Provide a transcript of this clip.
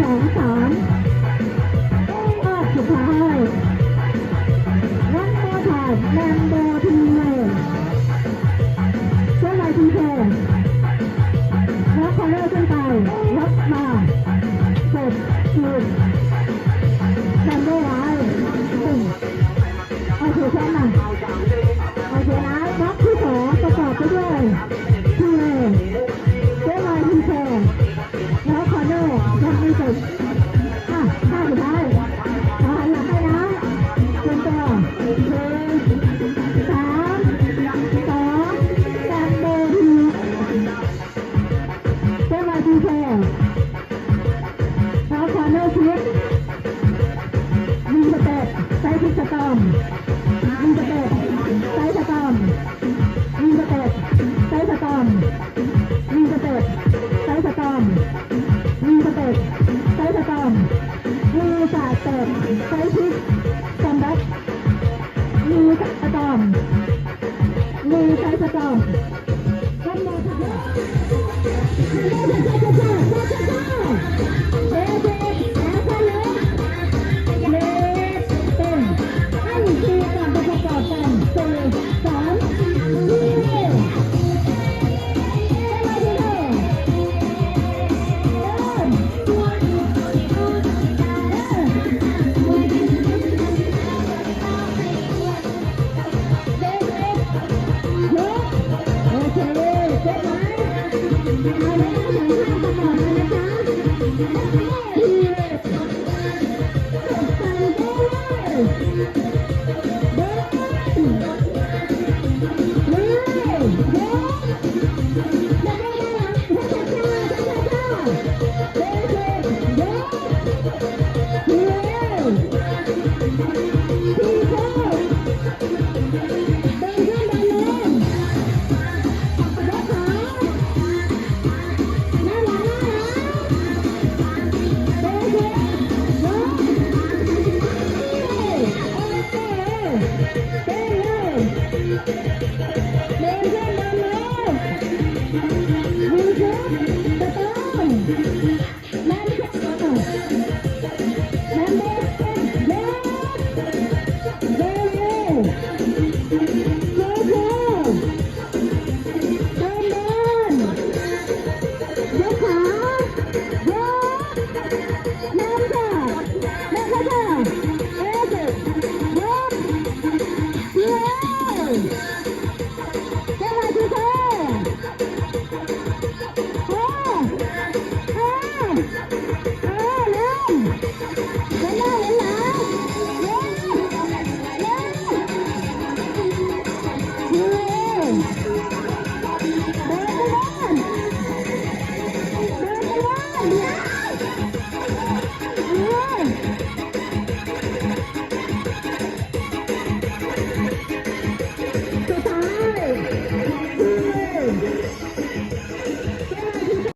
สองสามรอบสุดท้ายน้อโมทานแมมโบทีเลเจ้าาทีเทแล้วคอเลอร์ขึ้นไปรับมาเสุดแมมโบไว้าถือแค่ไห มยิงกระเป็ดใส่สตอมยิงกระเป็ดใส่สตอมยิงกระเป็ดใส่สตอมยิงกระเป็ดใส่สตอมมือสาดเป็ดใส่พริกสำบัดมือสตอมมือใส่สตอมทำมาทำมา Obrigado. うん